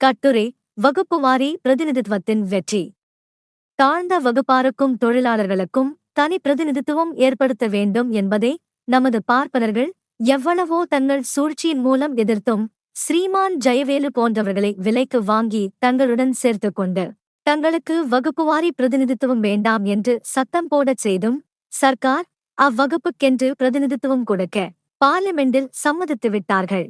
கட்டுரை வகுப்புவாரி பிரதிநிதித்துவத்தின் வெற்றி. தாழ்ந்த வகுப்பாருக்கும் தொழிலாளர்களுக்கும் தனி பிரதிநிதித்துவம் ஏற்படுத்த வேண்டும் என்பதை நமது பார்ப்பனர்கள் எவ்வளவோ தங்கள் சூழ்ச்சியின் மூலம் எதிர்த்தும் ஸ்ரீமான் ஜெயவேலு போன்றவர்களை விலைக்கு வாங்கி தங்களுடன் சேர்த்து கொண்டு தங்களுக்கு வகுப்புவாரி பிரதிநிதித்துவம் வேண்டாம் என்று சத்தம் போடச் செய்தும் சர்க்கார் அவ்வகுப்புக்கென்று பிரதிநிதித்துவம் கொடுக்க பார்லிமெண்டில் சம்மதித்து விட்டார்கள்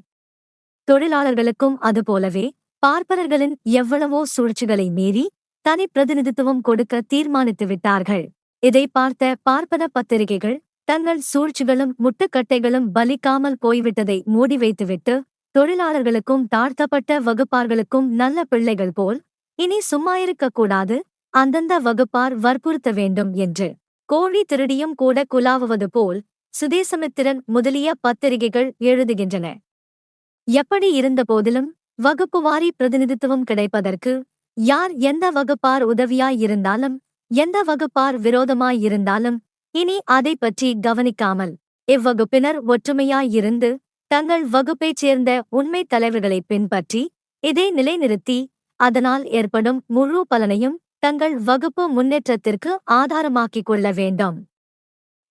தொழிலாளர்களுக்கும் அதுபோலவே பார்ப்பனர்களின் எவ்வளவோ சூழ்ச்சிகளை மீறி தனி பிரதிநிதித்துவம் கொடுக்க தீர்மானித்து விட்டார்கள். இதை பார்த்த பார்ப்பன பத்திரிகைகள் தங்கள் சூழ்ச்சிகளும் முட்டுக்கட்டைகளும் பலிக்காமல் போய்விட்டதை மூடி வைத்துவிட்டு தொழிலாளர்களுக்கும் தாழ்த்தப்பட்ட வகுப்பார்களுக்கும் நல்ல பிள்ளைகள் போல் இனி சும்மாயிருக்கக் கூடாது அந்தந்த வகுப்பார் வற்புறுத்த வேண்டும் என்று கோழி திருடியும் கூட குலாவுவது போல் சுதேசமித்திரன் முதலிய பத்திரிகைகள் எழுதுகின்றன. எப்படி இருந்தபோதிலும் வகுப்புவாரி பிரதிநிதித்துவம் கிடைப்பதற்கு யார் எந்த வகுப்பார் உதவியாயிருந்தாலும் எந்த வகுப்பார் விரோதமாயிருந்தாலும் இனி அதை பற்றி கவனிக்காமல் இவ்வகுப்பினர் ஒற்றுமையாயிருந்து தங்கள் வகுப்பைச் சேர்ந்த உண்மைத் தலைவர்களை பின்பற்றி இதை நிலைநிறுத்தி அதனால் ஏற்படும் முழு பலனையும் தங்கள் வகுப்பு முன்னேற்றத்திற்கு ஆதாரமாக்கிக் கொள்ள வேண்டும்.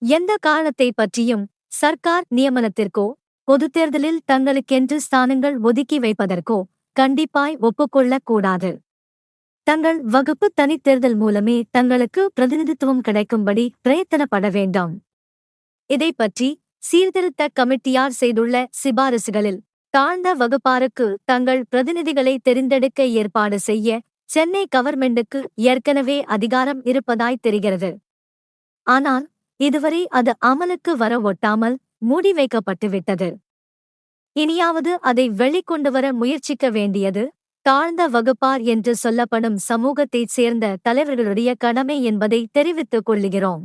எந்த காரணத்தை பற்றியும் சர்க்கார் நியமனத்திற்கோ பொதுத் தேர்தலில் தங்களுக்கென்று ஸ்தானங்கள் ஒதுக்கி வைப்பதற்கோ கண்டிப்பாய் ஒப்புக்கொள்ளக் கூடாது தங்கள் வகுப்பு தனித்தேர்தல் மூலமே தங்களுக்கு பிரதிநிதித்துவம் கிடைக்கும்படி பிரயத்தனப்பட வேண்டும். இதை பற்றி சீர்திருத்த கமிட்டியார் செய்துள்ள சிபாரிசுகளில் தாழ்ந்த வகுப்பாருக்கு தங்கள் பிரதிநிதிகளை தெரிந்தெடுக்க ஏற்பாடு செய்ய சென்னை கவர்மெண்டுக்கு ஏற்கனவே அதிகாரம் இருப்பதாய் தெரிகிறது. ஆனால் இதுவரை அது அமலுக்கு வர ஒட்டாமல் மூடி வைக்கப்பட்டுவிட்டது இனியாவது அதை வெளிக்கொண்டு வர முயற்சிக்க வேண்டியது தாழ்ந்த வகுப்பார் என்று சொல்லப்படும் சமூகத்தைச் சேர்ந்த தலைவர்களுடைய கடமை என்பதை தெரிவித்துக் கொள்ளுகிறோம்.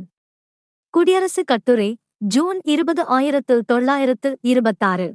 குடியரசுக் கட்டுரை ஜூன் இருபது ஆயிரத்து தொள்ளாயிரத்து இருபத்தாறு.